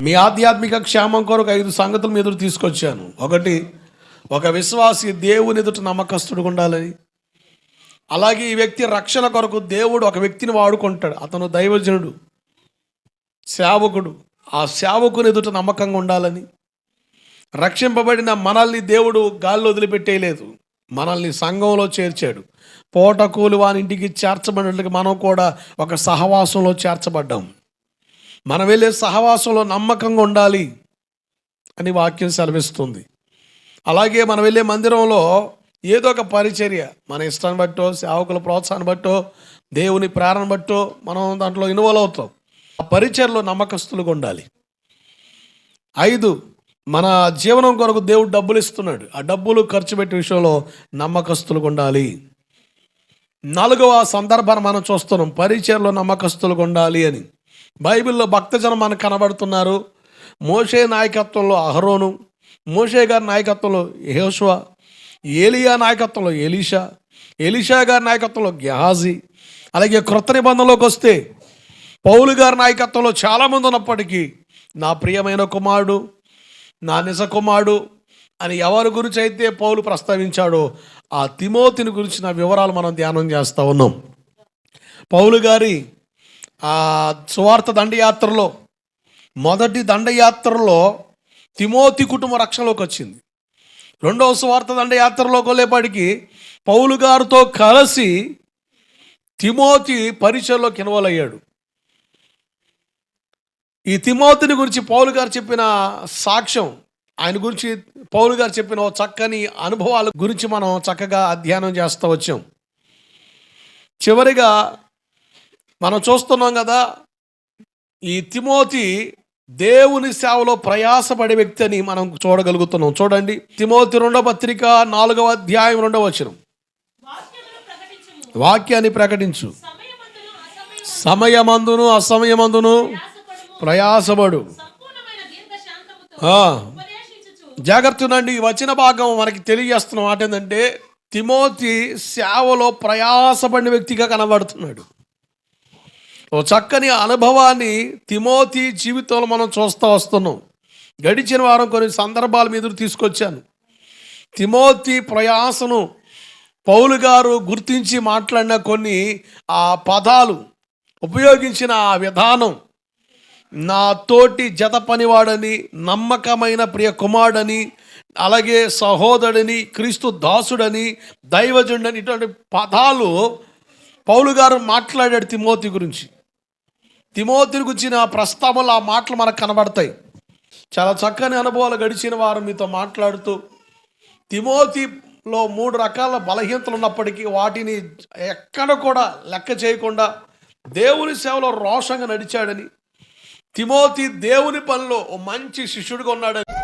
మీ ఆధ్యాత్మిక క్షేమం కొరకు ఐదు సంగతులు మీ ఎదురు తీసుకొచ్చాను. ఒకటి ఒక విశ్వాసి దేవుని ఎదుట నమ్మకస్తుడు ఉండాలని. అలాగే ఈ వ్యక్తి రక్షణ కొరకు దేవుడు ఒక వ్యక్తిని వాడుకుంటాడు. అతను దైవజనుడు సేవకుడు. ఆ సేవకుని ఎదుట నమ్మకంగా ఉండాలని. రక్షింపబడిన మనల్ని దేవుడు గాల్లో వదిలిపెట్టేయలేదు. మనల్ని సంఘంలో చేర్చాడు. పోటకూలు వాని ఇంటికి చేర్చబడినట్లుగా మనం కూడా ఒక సహవాసంలో చేర్చబడ్డాం. మనం వెళ్ళే సహవాసంలో నమ్మకంగా ఉండాలి అని వాక్యం సెలవిస్తుంది. అలాగే మనం వెళ్ళే మందిరంలో ఏదో ఒక పరిచర్య మన ఇష్టాన్ని బట్టో సేవకుల ప్రోత్సాహాన్ని బట్టో దేవుని ప్రేరణ బట్టో మనం దాంట్లో ఇన్వాల్వ్ అవుతాం. ఆ పరిచర్లో నమ్మకస్తులుగా ఉండాలి. ఐదు మన జీవనం కొరకు దేవుడు డబ్బులు ఇస్తున్నాడు. ఆ డబ్బులు ఖర్చు పెట్టే విషయంలో నమ్మకస్తులుగా ఉండాలి. నాలుగవ సందర్భాన్ని మనం చూస్తున్నాం. పరిచయలో నమ్మకస్తులుగా ఉండాలి అని. బైబిల్లో భక్తజనం మనకు కనబడుతున్నారు. మోషే నాయకత్వంలో అహరోను మోషే గారి నాయకత్వంలో యెహోషువ ఏలియా నాయకత్వంలో ఎలీషా ఎలీషా గారి నాయకత్వంలో గెహాజీ అలాగే క్రొత్త నిబంధనలోకి వస్తే పౌలు గారి నాయకత్వంలో చాలామంది ఉన్నప్పటికీ నా ప్రియమైన కుమారుడు నా నిజ కుమారుడు అని ఎవరి గురించి అయితే పౌలు ప్రస్తావించాడో ఆ తిమోతిని గురించిన వివరాలు మనం ధ్యానం చేస్తూ ఉన్నాం. పౌలు గారి ఆ సువార్త దండయాత్రలో మొదటి దండయాత్రలో తిమోతి కుటుంబ రక్షణలోకి వచ్చింది. రెండవ సువార్త దండయాత్రలోకి వెళ్ళేపాటికి పౌలు గారితో కలిసి తిమోతి పరిచయంలోకి ఇన్వాల్వ్ అయ్యాడు. ఈ తిమోతిని గురించి పౌలు గారు చెప్పిన సాక్ష్యం ఆయన గురించి పౌలు గారు చెప్పిన ఓ చక్కని అనుభవాల గురించి మనం చక్కగా అధ్యయనం చేస్తూ వచ్చాం. చివరిగా మనం చూస్తున్నాం కదా ఈ తిమోతి దేవుని సేవలో ప్రయాసపడే వ్యక్తి అని మనం చూడగలుగుతున్నాం. చూడండి తిమోతి రెండవ పత్రిక నాలుగవ అధ్యాయం రెండవ వచనం. వాక్యాన్ని ప్రకటించు. సమయమందును అసమయమందును ప్రయాసపడు. జాగ్రత్త ఉండండి ఈ వచ్చిన భాగం మనకి తెలియజేస్తున్న మాట ఏంటంటే తిమోతి సేవలో ప్రయాసపడిన వ్యక్తిగా కనబడుతున్నాడు. ఓ చక్కని అనుభవాన్ని తిమోతి జీవితంలో మనం చూస్తూ వస్తున్నాం. గడిచిన వారం కొన్ని సందర్భాల మీద తీసుకొచ్చాను. తిమోతి ప్రయాసను పౌలు గారు గుర్తించి మాట్లాడిన కొన్ని ఆ పదాలు ఉపయోగించిన ఆ విధానం నా తోటి జత పనివాడని నమ్మకమైన ప్రియ కుమారుడని అలాగే సహోదరుడని క్రీస్తు దాసుడని దైవజుడని ఇటువంటి పదాలు పౌలు గారు మాట్లాడాడు తిమోతి గురించి. తిమోతిని గురించిన ప్రస్తావనలు ఆ మాటలు మనకు కనబడతాయి. చాలా చక్కని అనుభవాలు గడిచిన వారు మీతో మాట్లాడుతూ తిమోతిలో మూడు రకాల బలహీనతలు ఉన్నప్పటికీ వాటిని ఎక్కడ కూడా లెక్క చేయకుండా దేవుని సేవలో రోషంగా నడిచాడని తిమోతి దేవుని పనిలో మంచి శిష్యుడిగా ఉన్నాడని